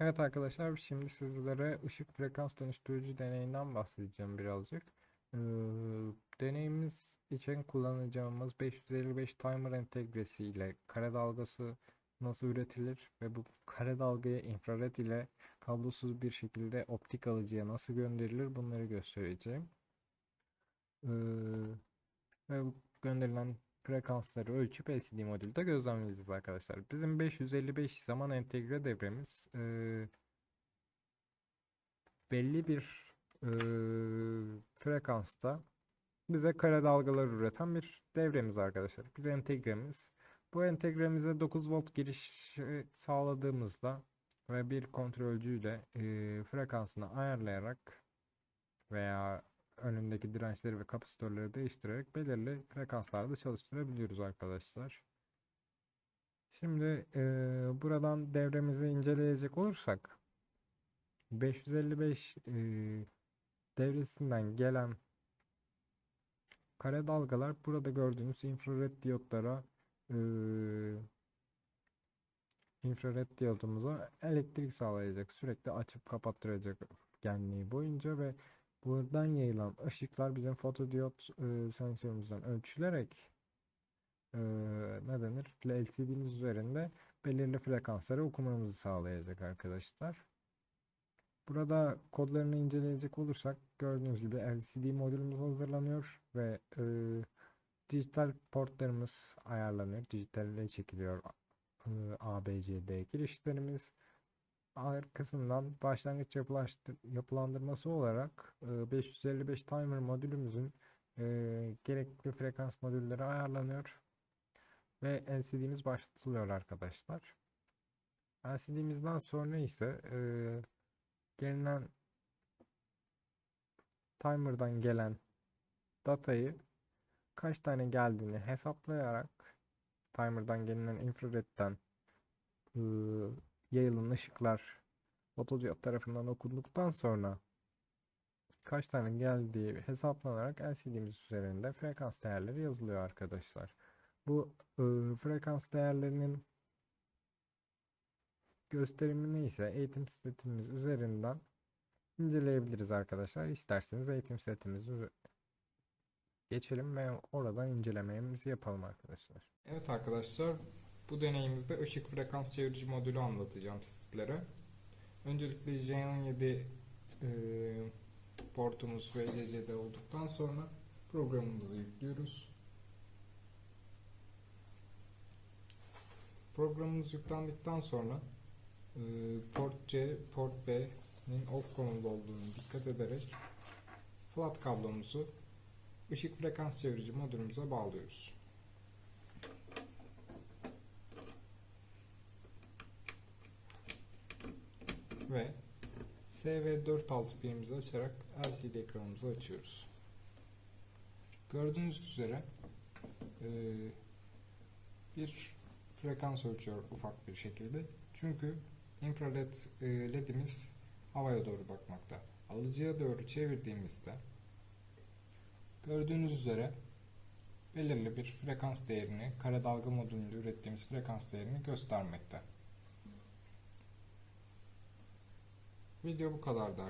Evet arkadaşlar şimdi sizlere ışık frekans dönüştürücü deneyinden bahsedeceğim birazcık. Ee, deneyimiz için kullanacağımız 555 timer entegresi ile kare dalgası nasıl üretilir ve bu kare dalgaya infrared ile kablosuz bir şekilde optik alıcıya nasıl gönderilir bunları göstereceğim. Ee, ve gönderilen frekansları ölçüp LCD modülde gözlemleyeceğiz arkadaşlar. Bizim 555 zaman entegre devremiz e, belli bir e, frekansta bize kare dalgalar üreten bir devremiz arkadaşlar. Bir entegremiz. Bu entegremize 9 volt giriş sağladığımızda ve bir kontrolcüyle e, frekansını ayarlayarak veya önündeki dirençleri ve kapasitörleri değiştirerek belirli frekanslarda çalıştırabiliyoruz arkadaşlar. Şimdi e, buradan devremizi inceleyecek olursak 555 e, devresinden gelen kare dalgalar burada gördüğünüz infrared diyotlara e, infrared diyotumuza elektrik sağlayacak. Sürekli açıp kapattıracak genliği boyunca ve buradan yayılan ışıklar bizim fotodiyot e, sensörümüzden ölçülerek e, ne denir? LCD'miz üzerinde belirli frekansları okumamızı sağlayacak arkadaşlar. Burada kodlarını inceleyecek olursak gördüğünüz gibi LCD modülümüz hazırlanıyor ve e, dijital portlarımız ayarlanıyor. Dijitalle çekiliyor e, ABCD girişlerimiz. Arkasından başlangıç yapılandırması olarak e, 555 timer modülümüzün e, gerekli frekans modülleri ayarlanıyor ve LCD'miz başlatılıyor arkadaşlar. LCD'mizden sonra ise e, gelinen timer'dan gelen datayı kaç tane geldiğini hesaplayarak timer'dan gelinen infrared'den e, yayılan ışıklar fotodiyot tarafından okunduktan sonra kaç tane geldiği hesaplanarak LCD'miz üzerinde frekans değerleri yazılıyor arkadaşlar. Bu e, frekans değerlerinin gösterimini ise eğitim setimiz üzerinden inceleyebiliriz arkadaşlar. İsterseniz eğitim setimizi geçelim ve oradan incelememizi yapalım arkadaşlar. Evet arkadaşlar bu deneyimizde ışık frekans çevirici modülü anlatacağım sizlere. Öncelikle J17 e, portumuz VCC'de olduktan sonra programımızı yüklüyoruz. Programımız yüklendikten sonra e, port C, port B'nin off konumda olduğunu dikkat ederek flat kablomuzu ışık frekans çevirici modülümüze bağlıyoruz. Ve SV46 pinimizi açarak LCD ekranımızı açıyoruz. Gördüğünüz üzere e, bir frekans ölçüyor ufak bir şekilde. Çünkü infrared e, ledimiz havaya doğru bakmakta. Alıcıya doğru çevirdiğimizde gördüğünüz üzere belirli bir frekans değerini kare dalga modülünde ürettiğimiz frekans değerini göstermekte. Video bu kadardı.